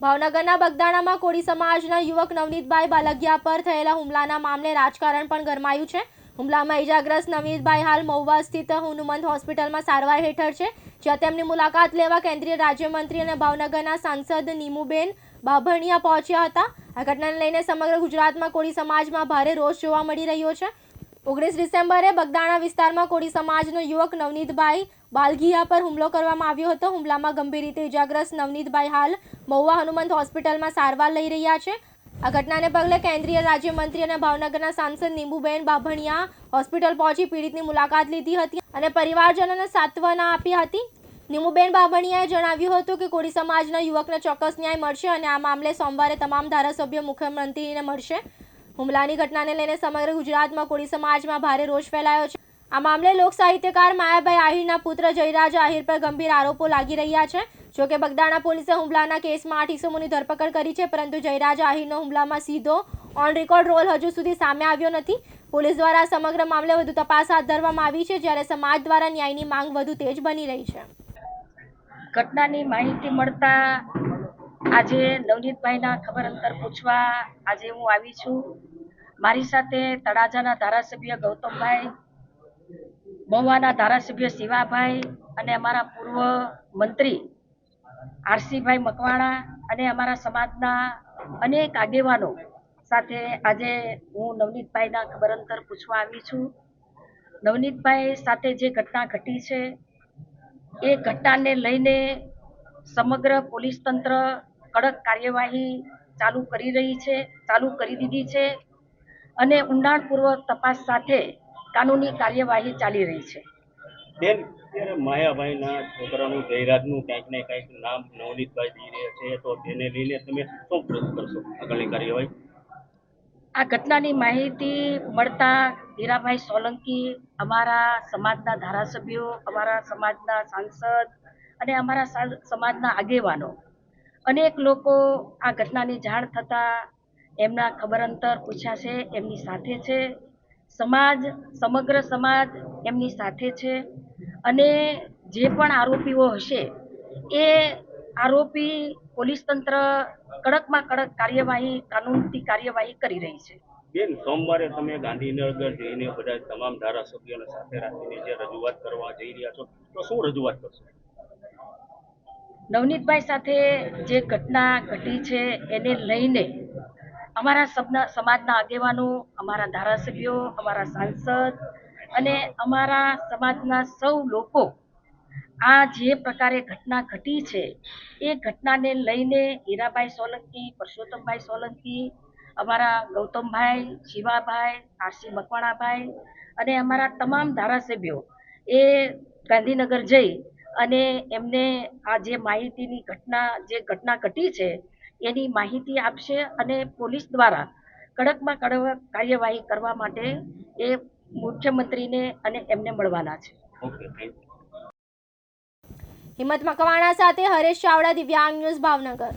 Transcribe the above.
ભાવનગરના બગદાણામાં કોળી સમાજના યુવક નવનીતભાઈ બાલગિયા પર થયેલા હુમલાના મામલે રાજકારણ પણ ગરમાયું છે. હુમલામાં ઇજાગ્રસ્ત નવનીતભાઈ હાલ મહુવા સ્થિત હનુમંત હોસ્પિટલમાં સારવાર હેઠળ છે. જ્યાં તેમની મુલાકાત લેવા કેન્દ્રીય રાજ્યમંત્રી અને ભાવનગરના સાંસદ નીમુબેન બાભણિયા પહોંચ્યા હતા. આ ઘટનાને લઈને સમગ્ર ગુજરાતમાં કોળી સમાજમાં ભારે રોષ જોવા મળી રહ્યો છે. ઓગણીસ ડિસેમ્બરે બગદાણા વિસ્તારમાં કોળી સમાજનો યુવક નવનીતભાઈ બાલગીયા પર હુમલો કરવામાં આવ્યો હતો. હુમલામાં ગંભીર રીતે ઇજાગ્રસ્ત નવનીતભાઈ હાલ મહુવા હનુમંત હોસ્પિટલમાં સારવાર લઈ રહ્યા છે. આ ઘટનાને પગલે કેન્દ્રીય રાજ્યમંત્રી અને ભાવનગરના સાંસદ નીંબુબેન બાભણિયા હોસ્પિટલ પહોંચી પીડિતની મુલાકાત લીધી હતી અને પરિવારજનોને સાંત્વના આપી હતી. નીમુબેન બાભણિયાએ જણાવ્યું હતું કે કોળી સમાજના યુવકને ચોક્કસ ન્યાય મળશે અને આ મામલે સોમવારે તમામ ધારાસભ્ય, મુખ્યમંત્રીને મળશે. હુમલાની ઘટનાને લઈને સમગ્ર ગુજરાતમાં કોળી સમાજમાં ભારે રોષ ફેલાયો છે. આ મામલે લોક સાહિત્યકાર માયાભાઈ આહિરના પુત્ર જયરાજ આહિર પર ગંભીર આરોપો લાગી રહ્યા છે. જો કે બગદાણા પોલીસે હુમલાના કેસમાં આઠ ઇસમોની ધરપકડ કરી છે, પરંતુ જયરાજ આહિરનો હુમલામાં સીધો ઓન રેકોર્ડ રોલ હજુ સુધી સામે આવ્યો નથી. પોલીસ દ્વારા સમગ્ર મામલે વધુ તપાસ હાથ ધરવામાં આવી છે, જ્યારે સમાજ દ્વારા ન્યાયની માંગ વધુ તેજ બની રહી છે. ઘટનાની માહિતી મળતા આજે નવનીતભાઈના ખબર અંતર પૂછવા આજે હું આવી છું. મારી સાથે તળાજાના ધારાસભ્ય ગૌતમભાઈ મહુવાના ધારાસભ્ય શિવાભાઈ અને અમારા પૂર્વ મંત્રી આરસીભાઈ મકવાણા અને અમારા સમાજના અનેક આગેવાનો સાથે આજે હું નવનીતભાઈના ખબર અંતર પૂછવા આવી છું. નવનીતભાઈ સાથે જે ઘટના ઘટી છે, એ ઘટનાને લઈને સમગ્ર પોલીસ તંત્ર કડક કાર્યવાહી ચાલુ કરી રહી છે, ચાલુ કરી દીધી છે અને ઊંડાણપૂર્વક તપાસ સાથે કાનૂની કાર્યવાહી ચાલી રહી છે. બેન અત્યારે માયાભાઈના છોકરાનું જયરાજનું કંઈક ને કંઈક નામ નવનીતભાઈ દઈ રહ્યા છે તો તેને લઈને તમે શું પ્રયત્ન કરશો આગળની કાર્યવાહી? આ ઘટનાની માહિતી મળતા હીરાભાઈ સોલંકી અમારા સમાજના ધારાસભ્યો અમારા સમાજના સાંસદ અને અમારા સમાજના આગેવાનો. અનેક લોકો આ ઘટનાની જાણ થતાં એમના ખબર અંતર પૂછ્યા છે એમની સાથે છે. સમાજ સમગ્ર સમાજ એમની સાથે છે. અને જે પણ આરોપીઓ હશે એ આરોપી પોલીસ તંત્ર કડકમાં કડક કાર્યવાહી કાનૂનથી કાર્યવાહી કરી રહી છે. બેન સોમવારે તમે ગાંધીનગર જઈને બધા તમામ ધારાસભ્યોને સાથે રાખીને જે રજૂઆત કરવા જઈ રહ્યા છો તો શું રજૂઆત કરશો? નવનીતભાઈ સાથે જે ઘટના ઘટી છે એને લઈને અમારા સબના સમાજના આગેવાનો, અમારા ધારાસભ્યો, અમારા સાંસદ અને અમારા સમાજના સૌ લોકો આ જે પ્રકારે ઘટના ઘટી છે, એ ઘટનાને લઈને હીરાભાઈ સોલંકી, પરસોત્તમભાઈ સોલંકી, અમારા ગૌતમભાઈ, શિવાભાઈ, આરસી મકવાણાભાઈ અને અમારા તમામ ધારાસભ્યો એ ગાંધીનગર જઈ અને એમને આ જે માહિતીની ઘટના, જે ઘટના ઘટી છે એની માહિતી આપશે અને પોલીસ દ્વારા કડકમાં કડક કાર્યવાહી કરવા માટે એ મુખ્યમંત્રીને અને એમને મળવાના છે. હિંમત મકવાણા સાથે હરેશ ચાવડા દિવ્યાંગ ન્યૂઝ ભાવનગર.